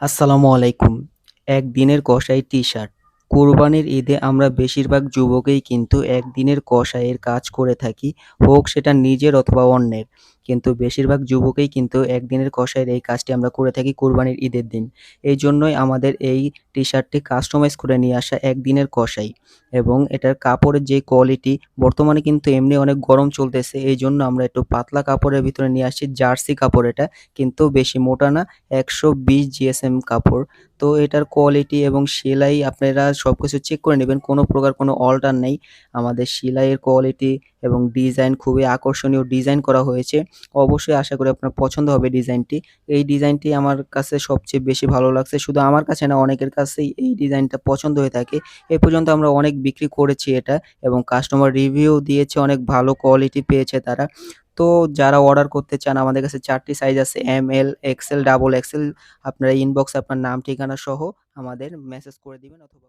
আসসালামু আলাইকুম। একদিনের কষাই টি-শার্ট। কোরবানির ঈদে আমরা বেশিরভাগ যুবকেই কিন্তু একদিনের কষাইয়ের কাজ করে থাকি, হোক সেটা নিজের অথবা অন্যের। কিন্তু বেশিরভাগ যুবকেই কিন্তু একদিনের কষাইয়ের এই কাজটি আমরা করে থাকি কোরবানির ঈদের দিন। এই জন্যই আমাদের এই টি-শার্টটি কাস্টমাইজ করে নিয়ে আসা একদিনের কষাই এবং এটার কাপড়ের যে কোয়ালিটি বর্তমানে কিন্তু এমনি অনেক গরম চলতেছে, এই জন্য আমরা একটু পাতলা কাপড়ের ভিতরে নিয়ে আসছি, জার্সি কাপড় এটা, কিন্তু বেশি মোটা না, একশো বিশ জিএসএম কাপড়। তো এটার কোয়ালিটি এবং সেলাই আপনারা সব কিছু চেক করে নেবেন, কোনো প্রকার কোনো অল্টার নেই। আমাদের সেলাইয়ের কোয়ালিটি এবং ডিজাইন খুবই আকর্ষণীয় ডিজাইন করা হয়েছে। অবশ্যই আশা করি আপনার পছন্দ হবে ডিজাইনটি এই ডিজাইনটি আমার কাছে সবচেয়ে বেশি ভালো লাগছে। শুধু আমার কাছে না, অনেকের কাছেই এই ডিজাইনটা পছন্দ হয়ে থাকে। এ পর্যন্ত আমরা অনেক বিক্রি করেছি এটা এবং কাস্টমার রিভিউ দিয়েছে, অনেক ভালো কোয়ালিটি পেয়েছে তারা। তো যারা অর্ডার করতে চান, আমাদের কাছে চারটি সাইজ আছে M L XL double XL আপনারা ইনবক্সে আপনার নাম, ঠিকানা সহ আমাদের মেসেজ করে দিবেন অথবা